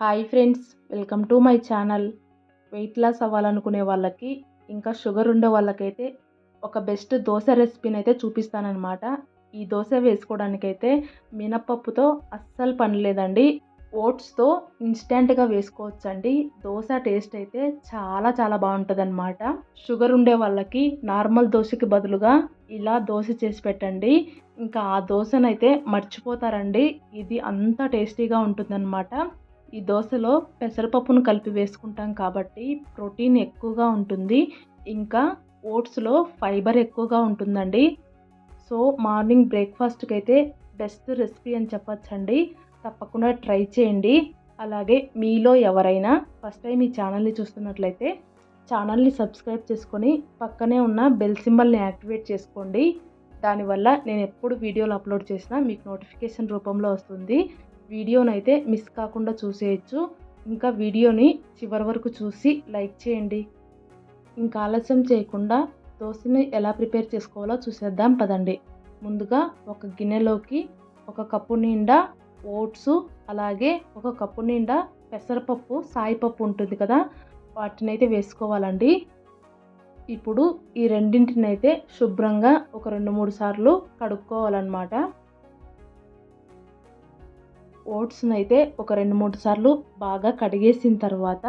Hi friends welcome to my channel. Weight loss అవ్వాలనుకునే వాళ్ళకి ఇంకా sugar ఉండే వాళ్ళకైతే ఒక బెస్ట్ దోశ రెసిపీని అయితే చూపిస్తానన్నమాట. ఈ దోశ వేసుకోవడానికైతే మినపప్పుతో అస్సలు పనిలేదండి ఓట్స్తో ఇన్స్టెంట్గా వేసుకోవచ్చండి. దోశ టేస్ట్ అయితే చాలా చాలా బాగుంటుందన్నమాట. షుగర్ ఉండే వాళ్ళకి నార్మల్ దోశకి బదులుగా ఇలా దోశ చేసి పెట్టండి. ఇంకా ఆ దోశనైతే మర్చిపోతారండి. ఇది అంత టేస్టీగా ఉంటుందన్నమాట. ఈ దోశలో పెసరపప్పును కలిపి వేసుకుంటాం కాబట్టి ప్రోటీన్ ఎక్కువగా ఉంటుంది. ఇంకా ఓట్స్లో ఫైబర్ ఎక్కువగా ఉంటుందండి. సో మార్నింగ్ బ్రేక్ఫాస్ట్కి అయితే బెస్ట్ రెసిపీ అని చెప్పచ్చండి. తప్పకుండా ట్రై చేయండి. అలాగే మీలో ఎవరైనా ఫస్ట్ టైం ఈ ఛానల్ని చూస్తున్నట్లయితే ఛానల్ని సబ్స్క్రైబ్ చేసుకొని పక్కనే ఉన్న బెల్ సింబల్ని యాక్టివేట్ చేసుకోండి. దానివల్ల నేను ఎప్పుడు వీడియోలు అప్లోడ్ చేసినా మీకు నోటిఫికేషన్ రూపంలో వస్తుంది. వీడియోనైతే మిస్ కాకుండా చూసేయచ్చు. ఇంకా వీడియోని చివరి వరకు చూసి లైక్ చేయండి. ఇంకా ఆలస్యం చేయకుండా దోశని ఎలా ప్రిపేర్ చేసుకోవాలో చూసేద్దాం పదండి. ముందుగా ఒక గిన్నెలోకి ఒక కప్పు నిండా ఓట్స్ అలాగే ఒక కప్పు నిండా పెసరపప్పు సాయిపప్పు ఉంటుంది కదా వాటిని అయితే వేసుకోవాలండి. ఇప్పుడు ఈ రెండింటినైతే శుభ్రంగా ఒక రెండు మూడు సార్లు కడుక్కోవాలన్నమాట. ఓట్స్ను అయితే ఒక రెండు మూడు సార్లు బాగా కడిగేసిన తర్వాత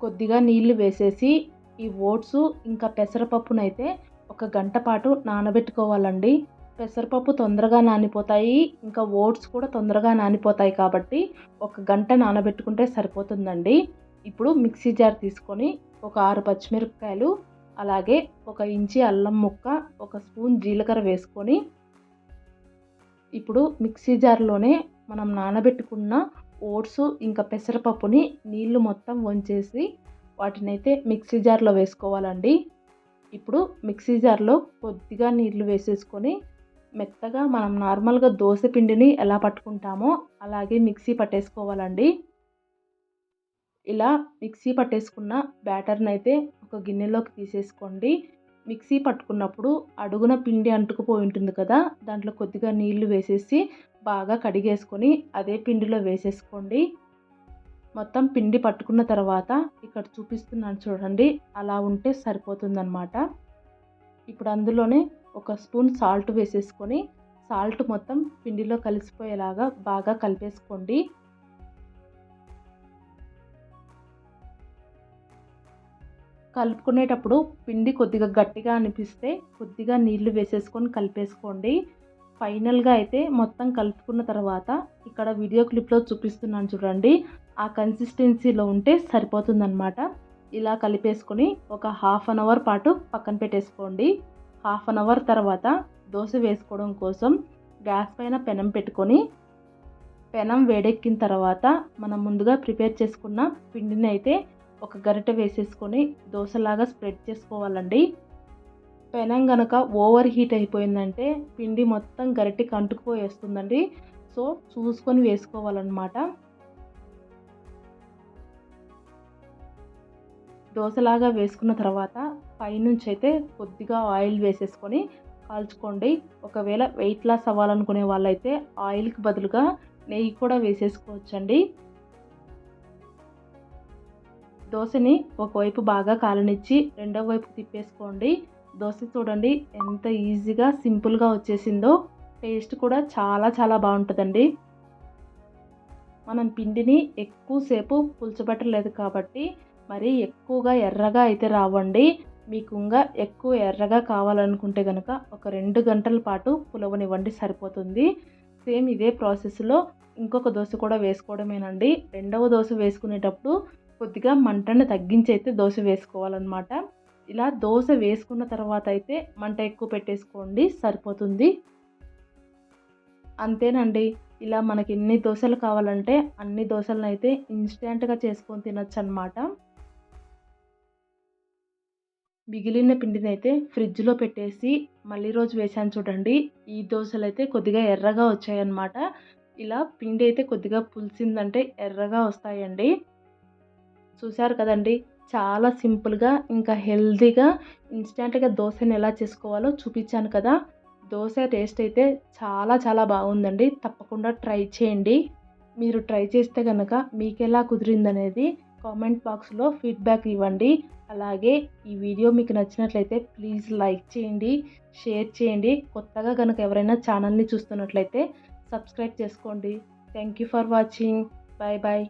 కొద్దిగా నీళ్ళు వేసేసి ఈ ఓట్స్ ఇంకా పెసరపప్పునైతే ఒక గంట పాటు నానబెట్టుకోవాలండి. పెసరపప్పు తొందరగా నానిపోతాయి. ఇంకా ఓట్స్ కూడా తొందరగా నానిపోతాయి కాబట్టి ఒక గంట నానబెట్టుకుంటే సరిపోతుందండి. ఇప్పుడు మిక్సీ జార్ తీసుకొని ఒక ఆరు పచ్చిమిరపకాయలు అలాగే ఒక ఇంచి అల్లం ముక్క ఒక స్పూన్ జీలకర్ర వేసుకొని ఇప్పుడు మిక్సీ జార్లోనే మనం నానబెట్టుకున్న ఓట్స్ ఇంకా పెసరపప్పుని నీళ్ళు మొత్తం వంచేసి వాటినైతే మిక్సీ జార్లో వేసుకోవాలండి. ఇప్పుడు మిక్సీ జార్లో కొద్దిగా నీళ్ళు వేసేసుకొని మెత్తగా మనం నార్మల్గా దోశ పిండిని ఎలా పట్టుకుంటామో అలాగే మిక్సీ పట్టేసుకోవాలండి. ఇలా మిక్సీ పట్టేసుకున్న బ్యాటర్ని అయితే ఒక గిన్నెలోకి తీసేసుకోండి. మిక్సీ పట్టుకున్నప్పుడు అడుగున పిండి అంటుకుపోయి ఉంటుంది కదా దాంట్లో కొద్దిగా నీళ్ళు వేసేసి బాగా కడిగేసుకొని అదే పిండిలో వేసేసుకోండి. మొత్తం పిండి పట్టుకున్న తర్వాత ఇక్కడ చూపిస్తున్నాను చూడండి అలా ఉంటే సరిపోతుందన్నమాట. ఇప్పుడు అందులోనే ఒక స్పూన్ సాల్ట్ వేసేసుకొని సాల్ట్ మొత్తం పిండిలో కలిసిపోయేలాగా బాగా కలిపేసుకోండి. కలుపుకునేటప్పుడు పిండి కొద్దిగా గట్టిగా అనిపిస్తే కొద్దిగా నీళ్ళు వేసేసుకొని కలిపేసుకోండి. ఫైనల్గా అయితే మొత్తం కలుపుకున్న తర్వాత ఇక్కడ వీడియో క్లిప్లో చూపిస్తున్నాను చూడండి. ఆ కన్సిస్టెన్సీలో ఉంటే సరిపోతుందన్నమాట. ఇలా కలిపేసుకొని ఒక హాఫ్ అన్ అవర్ పాటు పక్కన పెట్టేసుకోండి. హాఫ్ అన్ అవర్ తర్వాత దోశ వేసుకోవడం కోసం గ్యాస్ పైన పెనం పెట్టుకొని పెనం వేడెక్కిన తర్వాత మనం ముందుగా ప్రిపేర్ చేసుకున్న పిండిని అయితే ఒక గరిటె వేసేసుకొని దోశలాగా స్ప్రెడ్ చేసుకోవాలండి. పెనం కనుక ఓవర్ హీట్ అయిపోయిందంటే పిండి మొత్తం గరిటెకి అంటుకుపోయేస్తుందండి సో చూసుకొని వేసుకోవాలన్నమాట. దోశలాగా వేసుకున్న తర్వాత పైనుంచి అయితే కొద్దిగా ఆయిల్ వేసేసుకొని కాల్చుకోండి. ఒకవేళ వెయిట్ లాస్ అవ్వాలనుకునే వాళ్ళైతే ఆయిల్కి బదులుగా నెయ్యి కూడా వేసేసుకోవచ్చండి. దోశని ఒకవైపు బాగా కాలనిచ్చి రెండో వైపు తిప్పేసుకోండి. దోశ చూడండి ఎంత ఈజీగా సింపుల్గా వచ్చేసిందో. టేస్ట్ కూడా చాలా చాలా బాగుంటుందండి. మనం పిండిని ఎక్కువసేపు పులుచబెట్టలేదు కాబట్టి మరి ఎక్కువగా ఎర్రగా అయితే రావండి. మీకు ఇంకా ఎక్కువ ఎర్రగా కావాలనుకుంటే కనుక ఒక రెండు గంటల పాటు పులవనివ్వండి సరిపోతుంది. సేమ్ ఇదే ప్రాసెస్లో ఇంకొక దోశ కూడా వేసుకోవడమేనండి. రెండవ దోశ వేసుకునేటప్పుడు కొద్దిగా మంటను తగ్గించి అయితే దోశ వేసుకోవాలన్నమాట. ఇలా దోశ వేసుకున్న తర్వాత అయితే మంట ఎక్కువ పెట్టేసుకోండి సరిపోతుంది. అంతేనండి. ఇలా మనకి ఎన్ని దోశలు కావాలంటే అన్ని దోశలను అయితే ఇన్స్టెంట్గా చేసుకొని తినచ్చు అనమాట మిగిలిన పిండిని అయితే ఫ్రిడ్జ్లో పెట్టేసి మళ్ళీ రోజు వేసాను చూడండి. ఈ దోశలు అయితే కొద్దిగా ఎర్రగా వచ్చాయన్నమాట. ఇలా పిండి అయితే కొద్దిగా పులిసిందంటే ఎర్రగా వస్తాయండి. చూశారు కదండి. చాలా సింపుల్గా ఇంకా హెల్తీగా ఇన్స్టెంట్గా దోశని ఎలా చేసుకోవాలో చూపించాను కదా. దోశ టేస్ట్ అయితే చాలా చాలా బాగుందండి. తప్పకుండా ట్రై చేయండి. మీరు ట్రై చేస్తే కనుక మీకు ఎలా కుదిరిందనేది కామెంట్ బాక్స్లో ఫీడ్బ్యాక్ ఇవ్వండి. అలాగే ఈ వీడియో మీకు నచ్చినట్లయితే ప్లీజ్ లైక్ చేయండి షేర్ చేయండి. కొత్తగా కనుక ఎవరైనా ఛానల్ని చూస్తున్నట్లయితే సబ్స్క్రైబ్ చేసుకోండి. Thank you for watching. Bye bye